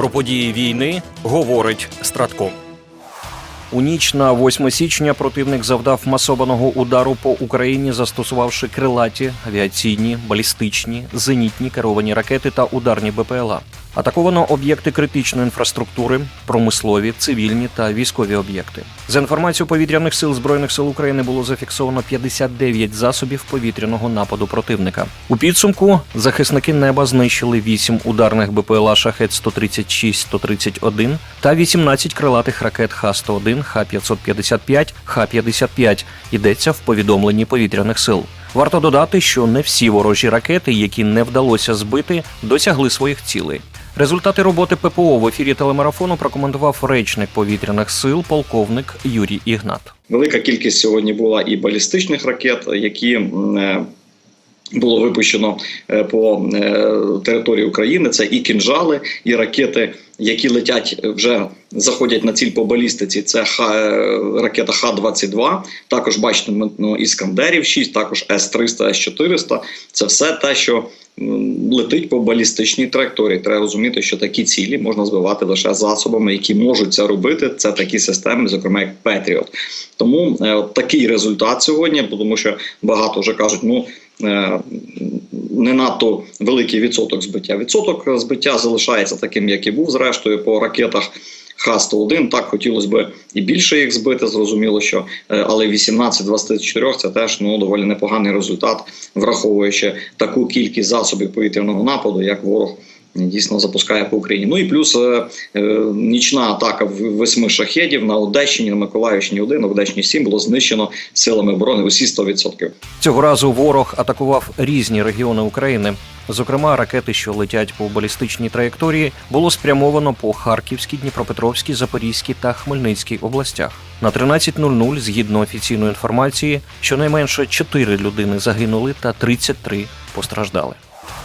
Про події війни говорить Стратком. У ніч на 8 січня противник завдав масованого удару по Україні, застосувавши крилаті, авіаційні, балістичні, зенітні керовані ракети та ударні БПЛА. Атаковано об'єкти критичної інфраструктури, промислові, цивільні та військові об'єкти. За інформацією повітряних сил збройних сил України було зафіксовано 59 засобів повітряного нападу противника. У підсумку захисники неба знищили 8 ударних БПЛА шахет 136 131 та 18 крилатих ракет Х-101, Х-555, Х-55. Йдеться в повідомленні повітряних сил. Варто додати, що не всі ворожі ракети, які не вдалося збити, досягли своїх цілей. Результати роботи ППО в ефірі телемарафону прокоментував речник повітряних сил полковник Юрій Ігнат. Велика кількість сьогодні була і балістичних ракет, які е, було випущено е, по е, території України. Це і кінжали, і ракети, які летять вже заходять на ціль по балістиці. Це е, ракета Х-22. Також бачите, ну, іскандерів 6, також С-300, С-400. Це все те, що летить по балістичній траєкторії. Треба розуміти, що такі цілі можна збивати лише засобами, які можуть це робити. Це такі системи, зокрема як Петріот. Тому е, такий результат сьогодні, тому що багато вже кажуть, ну. е, Не надто великий відсоток збиття. Відсоток збиття залишається таким, як і був зрештою по ракетах Х-101. Так хотілося б і більше їх збити. Зрозуміло, що е, але 18 з 24 це теж ну доволі непоганий результат, враховуючи таку кількість засобів повітряного нападу, як ворог. Дійсно запускає по Україні. Ну і плюс е, е, нічна атака в восьми шахедів на Одещині, на Миколаївщині 1, на Одещині 7 було знищено силами оборони усі 100%. Цього разу ворог атакував різні регіони України. Зокрема, ракети, що летять по балістичній траєкторії, було спрямовано по Харківській, Дніпропетровській, Запорізькій та Хмельницькій областях. На 13.00, згідно офіційної інформації, щонайменше 4 людини загинули та 33 постраждали.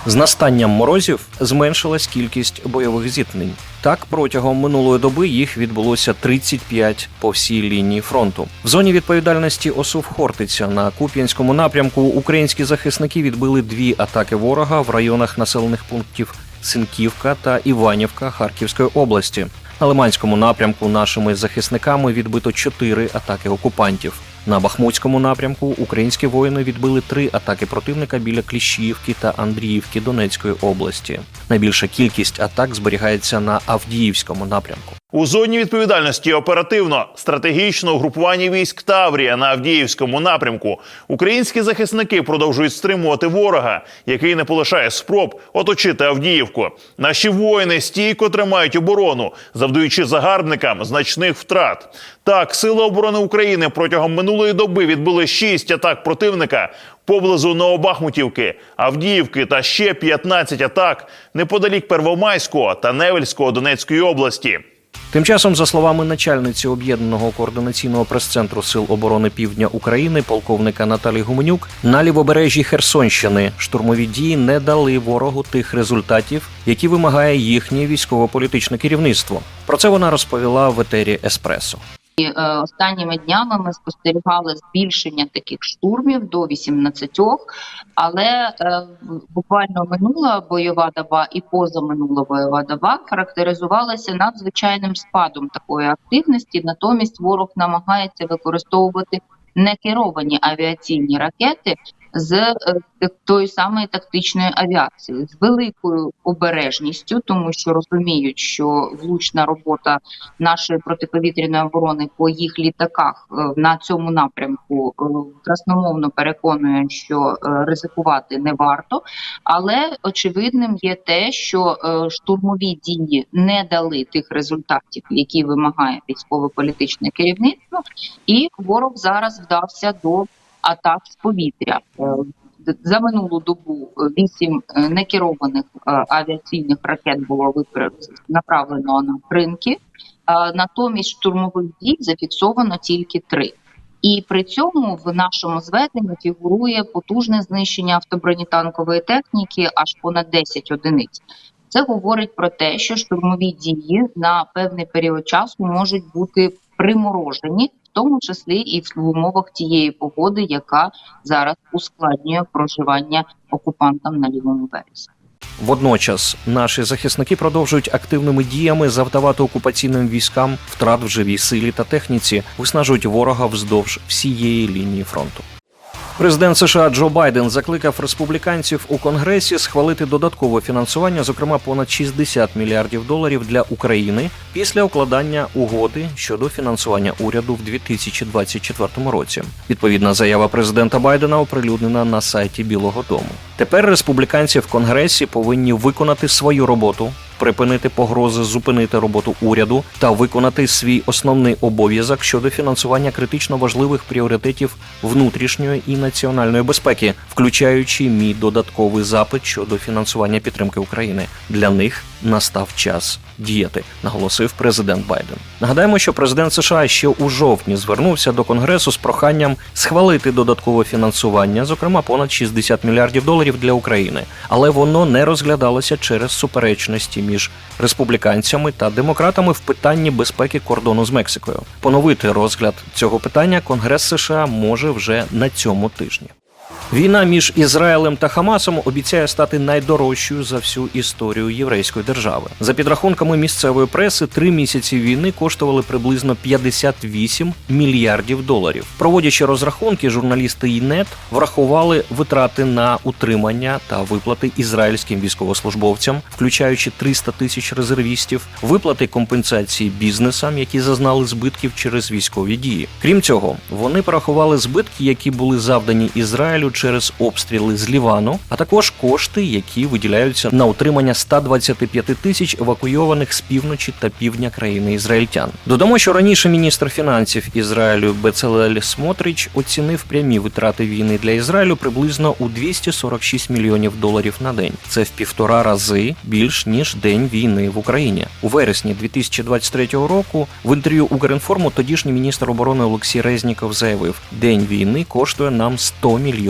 З настанням морозів зменшилась кількість бойових зіткнень. Так, протягом минулої доби їх відбулося 35 по всій лінії фронту. В зоні відповідальності ОСУВ Хортиця на Куп'янському напрямку українські захисники відбили дві атаки ворога в районах населених пунктів Синківка та Іванівка Харківської області. На Лиманському напрямку нашими захисниками відбито чотири атаки окупантів. На Бахмутському напрямку українські воїни відбили три атаки противника біля Кліщіївки та Андріївки Донецької області. Найбільша кількість атак зберігається на Авдіївському напрямку. У зоні відповідальності оперативно стратегічного групування військ Таврія на Авдіївському напрямку українські захисники продовжують стримувати ворога, який не полишає спроб оточити Авдіївку. Наші воїни стійко тримають оборону, завдаючи загарбникам значних втрат. Так, сили оборони України протягом минулої доби відбили шість атак противника поблизу Новобахмутівки, Авдіївки та ще 15 атак неподалік Первомайського та Невельського Донецької області. Тим часом, за словами начальниці об'єднаного координаційного прес-центру Сил оборони Півдня України, полковника Наталі Гуменюк, на лівобережжі Херсонщини штурмові дії не дали ворогу тих результатів, які вимагає їхнє військово-політичне керівництво. Про це вона розповіла в етері Еспресо. І, е, Останніми днями ми спостерігали збільшення таких штурмів до 18, але е, буквально минула бойова доба і позаминула бойова доба характеризувалася надзвичайним спадом такої активності. Натомість ворог намагається використовувати некеровані авіаційні ракети з е, тої самої тактичної авіації з великою обережністю, тому що розуміють, що влучна робота нашої протиповітряної оборони по їх літаках е, на цьому напрямку е, красномовно переконує, що ризикувати не варто. Але очевидним є те, що штурмові дії не дали тих результатів, які вимагає військово-політичне керівництво, і ворог зараз вдався до атак з повітря. Е, За минулу добу вісім е, некерованих е, авіаційних ракет було направлено на ринки. Натомість штурмових дій зафіксовано тільки три. І при цьому в нашому зведенні фігурує потужне знищення автобронетанкової техніки аж понад 10 одиниць. Це говорить про те, що штурмові дії на певний період часу можуть бути приморожені, тому числі і в умовах тієї погоди, яка зараз ускладнює проживання окупантам на лівому березі. Водночас наші захисники продовжують активними діями завдавати окупаційним військам втрат в живій силі та техніці, виснажують ворога вздовж всієї лінії фронту. Президент США Джо Байден закликав республіканців у Конгресі схвалити додаткове фінансування, зокрема понад 60 мільярдів доларів для України після укладання угоди щодо фінансування уряду в 2024 році. Відповідна заява президента Байдена оприлюднена на сайті Білого Дому. Тепер республіканці в Конгресі повинні виконати свою роботу. Припинити погрози, зупинити роботу уряду та виконати свій основний обов'язок щодо фінансування критично важливих пріоритетів внутрішньої і національної безпеки, включаючи мій додатковий запит щодо фінансування підтримки України. Для них настав час діяти, наголосив президент Байден. Нагадаємо, що президент США ще у жовтні звернувся до Конгресу з проханням схвалити додаткове фінансування, зокрема понад 60 мільярдів доларів для України, але воно не розглядалося через суперечності між республіканцями та демократами в питанні безпеки кордону з Мексикою. Поновити розгляд цього питання Конгрес США може вже на цьому тижні. Війна між Ізраїлем та Хамасом обіцяє стати найдорожчою за всю історію єврейської держави. За підрахунками місцевої преси, три місяці війни коштували приблизно 58 мільярдів доларів. Проводячи розрахунки, журналісти ІНЕТ врахували витрати на утримання та виплати ізраїльським військовослужбовцям, включаючи 300 тисяч резервістів, виплати компенсації бізнесам, які зазнали збитків через військові дії. Крім цього, вони порахували збитки, які були завдані Ізраїлю через обстріли з Лівану, а також кошти, які виділяються на утримання 125 тисяч евакуйованих з півночі та півдня країни ізраїльтян. Додамо, що раніше міністр фінансів Ізраїлю Бецелель Смотрич оцінив прямі витрати війни для Ізраїлю приблизно у 246 мільйонів доларів на день. Це в півтора рази більш ніж день війни в Україні. У вересні 2023 року в інтерв'ю Укрінформу тодішній міністр оборони Олексій Резніков заявив: День війни коштує нам 100